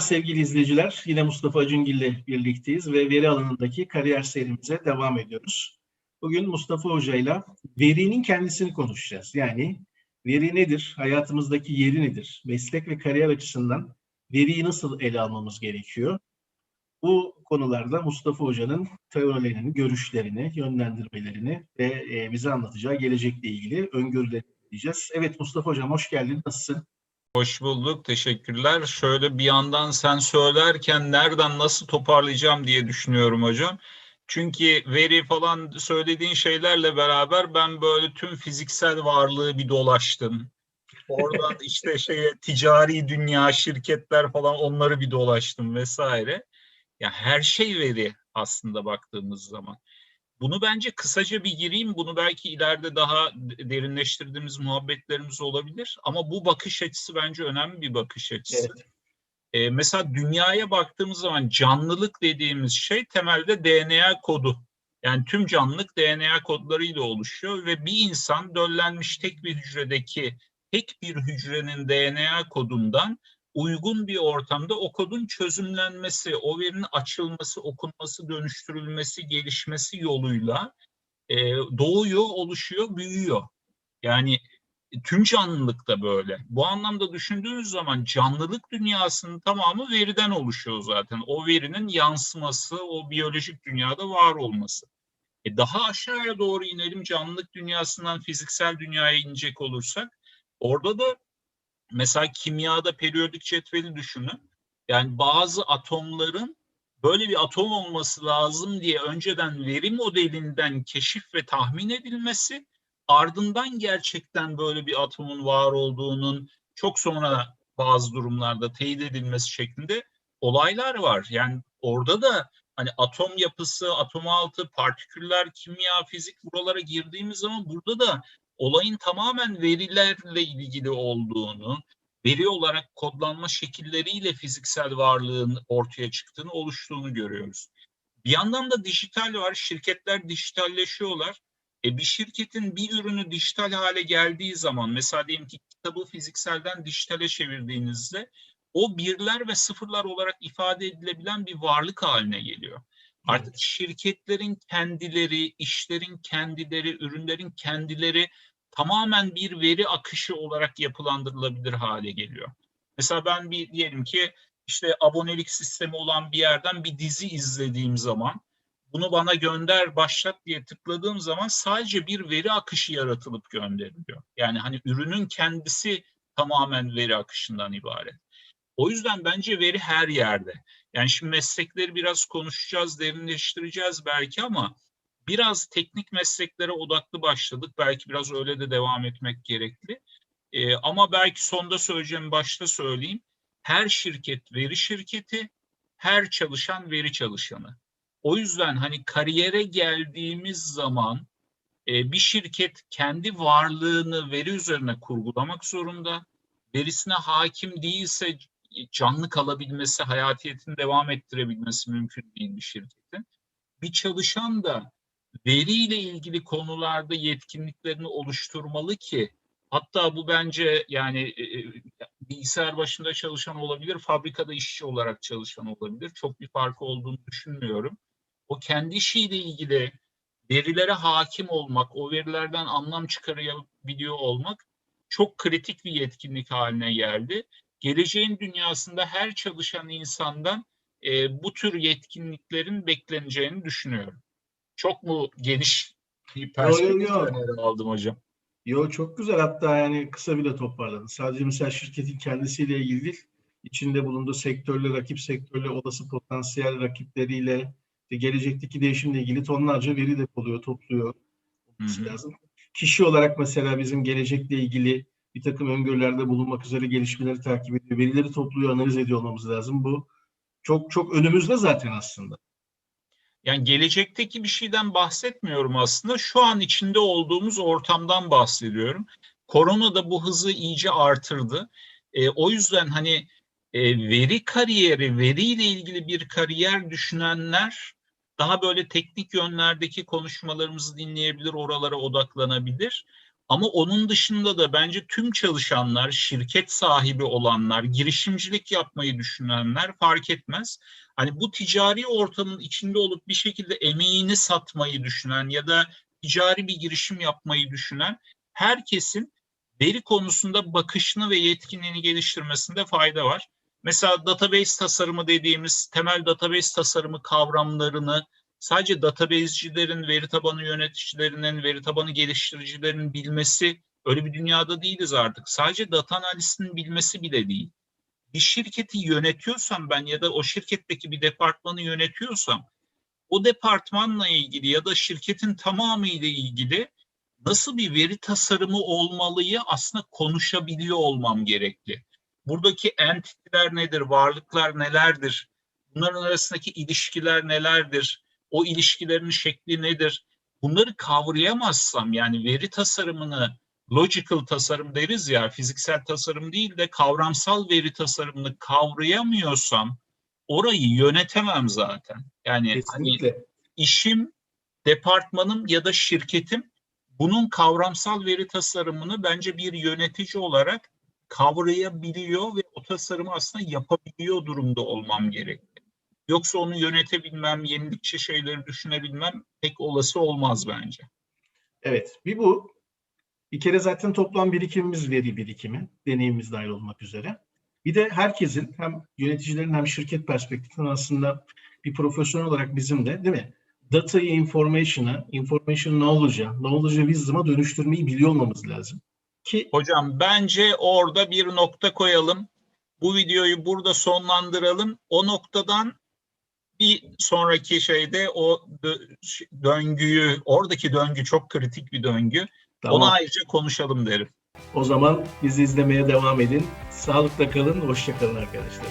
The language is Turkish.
sevgili izleyiciler. Yine Mustafa Acungil ile birlikteyiz ve veri alanındaki kariyer serimize devam ediyoruz. Bugün Mustafa Hoca ile verinin kendisini konuşacağız. Yani veri nedir? Hayatımızdaki yeri nedir? Meslek ve kariyer açısından veriyi nasıl ele almamız gerekiyor? Bu konularda Mustafa Hoca'nın teorilerini, görüşlerini, yönlendirmelerini ve e, bize anlatacağı gelecekle ilgili öngörüleri diyeceğiz. Evet Mustafa Hocam hoş geldin. Nasılsın? Hoş bulduk, teşekkürler. Şöyle bir yandan sen söylerken nereden nasıl toparlayacağım diye düşünüyorum hocam. Çünkü veri falan söylediğin şeylerle beraber ben böyle tüm fiziksel varlığı bir dolaştım. Oradan işte şeye ticari dünya, şirketler falan onları bir dolaştım vesaire. Ya her şey veri aslında baktığımız zaman. Bunu bence kısaca bir gireyim. Bunu belki ileride daha derinleştirdiğimiz muhabbetlerimiz olabilir. Ama bu bakış açısı bence önemli bir bakış açısı. Evet. Ee, mesela dünyaya baktığımız zaman canlılık dediğimiz şey temelde DNA kodu. Yani tüm canlılık DNA kodlarıyla oluşuyor ve bir insan döllenmiş tek bir hücredeki tek bir hücrenin DNA kodundan uygun bir ortamda o kodun çözümlenmesi, o verinin açılması, okunması, dönüştürülmesi, gelişmesi yoluyla e, doğuyor, oluşuyor, büyüyor. Yani tüm canlılık da böyle. Bu anlamda düşündüğünüz zaman canlılık dünyasının tamamı veriden oluşuyor zaten. O verinin yansıması, o biyolojik dünyada var olması. E daha aşağıya doğru inelim canlılık dünyasından fiziksel dünyaya inecek olursak orada da mesela kimyada periyodik cetveli düşünün. Yani bazı atomların böyle bir atom olması lazım diye önceden veri modelinden keşif ve tahmin edilmesi ardından gerçekten böyle bir atomun var olduğunun çok sonra bazı durumlarda teyit edilmesi şeklinde olaylar var. Yani orada da hani atom yapısı, atom altı, partiküller, kimya, fizik buralara girdiğimiz zaman burada da olayın tamamen verilerle ilgili olduğunu, veri olarak kodlanma şekilleriyle fiziksel varlığın ortaya çıktığını, oluştuğunu görüyoruz. Bir yandan da dijital var. Şirketler dijitalleşiyorlar. E bir şirketin bir ürünü dijital hale geldiği zaman mesela diyelim ki kitabı fizikselden dijitale çevirdiğinizde o birler ve sıfırlar olarak ifade edilebilen bir varlık haline geliyor. Artık şirketlerin kendileri, işlerin kendileri, ürünlerin kendileri tamamen bir veri akışı olarak yapılandırılabilir hale geliyor. Mesela ben bir diyelim ki işte abonelik sistemi olan bir yerden bir dizi izlediğim zaman bunu bana gönder başlat diye tıkladığım zaman sadece bir veri akışı yaratılıp gönderiliyor. Yani hani ürünün kendisi tamamen veri akışından ibaret. O yüzden bence veri her yerde. Yani şimdi meslekleri biraz konuşacağız, derinleştireceğiz belki ama biraz teknik mesleklere odaklı başladık. Belki biraz öyle de devam etmek gerekli. Ee, ama belki sonda söyleyeceğim, başta söyleyeyim. Her şirket veri şirketi, her çalışan veri çalışanı. O yüzden hani kariyere geldiğimiz zaman e, bir şirket kendi varlığını veri üzerine kurgulamak zorunda. Verisine hakim değilse canlı kalabilmesi, hayatiyetini devam ettirebilmesi mümkün değil bir şirketin. Bir çalışan da veriyle ilgili konularda yetkinliklerini oluşturmalı ki hatta bu bence yani e, bilgisayar başında çalışan olabilir, fabrikada işçi olarak çalışan olabilir. Çok bir farkı olduğunu düşünmüyorum. O kendi işiyle ilgili verilere hakim olmak, o verilerden anlam çıkarabiliyor olmak çok kritik bir yetkinlik haline geldi. Geleceğin dünyasında her çalışan insandan e, bu tür yetkinliklerin bekleneceğini düşünüyorum. Çok mu geniş bir perspektif aldım hocam? Yo çok güzel hatta yani kısa bile toparladın. Sadece mesela şirketin kendisiyle ilgili değil, içinde bulunduğu sektörle, rakip sektörle, olası potansiyel rakipleriyle, gelecekteki değişimle ilgili tonlarca veri depoluyor, topluyor olması lazım. Kişi olarak mesela bizim gelecekle ilgili bir takım öngörülerde bulunmak üzere gelişmeleri takip ediyor, verileri topluyor, analiz ediyor olmamız lazım. Bu çok çok önümüzde zaten aslında. Yani gelecekteki bir şeyden bahsetmiyorum aslında. Şu an içinde olduğumuz ortamdan bahsediyorum. Korona da bu hızı iyice artırdı. E, o yüzden hani e, veri kariyeri, veriyle ilgili bir kariyer düşünenler daha böyle teknik yönlerdeki konuşmalarımızı dinleyebilir, oralara odaklanabilir. Ama onun dışında da bence tüm çalışanlar, şirket sahibi olanlar, girişimcilik yapmayı düşünenler fark etmez. Hani bu ticari ortamın içinde olup bir şekilde emeğini satmayı düşünen ya da ticari bir girişim yapmayı düşünen herkesin veri konusunda bakışını ve yetkinliğini geliştirmesinde fayda var. Mesela database tasarımı dediğimiz temel database tasarımı kavramlarını sadece database'cilerin, veri tabanı yöneticilerinin, veri tabanı geliştiricilerin bilmesi öyle bir dünyada değiliz artık. Sadece data analistinin bilmesi bile değil. Bir şirketi yönetiyorsam ben ya da o şirketteki bir departmanı yönetiyorsam o departmanla ilgili ya da şirketin tamamı ile ilgili nasıl bir veri tasarımı olmalıyı aslında konuşabiliyor olmam gerekli. Buradaki entiteler nedir, varlıklar nelerdir, bunların arasındaki ilişkiler nelerdir, o ilişkilerin şekli nedir? Bunları kavrayamazsam yani veri tasarımını logical tasarım deriz ya fiziksel tasarım değil de kavramsal veri tasarımını kavrayamıyorsam orayı yönetemem zaten. Yani hani işim, departmanım ya da şirketim bunun kavramsal veri tasarımını bence bir yönetici olarak kavrayabiliyor ve o tasarımı aslında yapabiliyor durumda olmam gerekli. Yoksa onu yönetebilmem, yenilikçi şeyleri düşünebilmem pek olası olmaz bence. Evet. Bir bu. Bir kere zaten toplam birikimimiz veri birikimi. Deneyimimiz dahil olmak üzere. Bir de herkesin hem yöneticilerin hem şirket perspektifinden aslında bir profesyonel olarak bizim de değil mi? Data'yı information'a, information knowledge'a, knowledge'ı wisdom'a dönüştürmeyi biliyor olmamız lazım. Ki Hocam bence orada bir nokta koyalım. Bu videoyu burada sonlandıralım. O noktadan bir sonraki şeyde o dö- döngüyü, oradaki döngü çok kritik bir döngü. tamam. Onu ayrıca konuşalım derim. O zaman bizi izlemeye devam edin. Sağlıkla kalın, hoşça kalın arkadaşlar.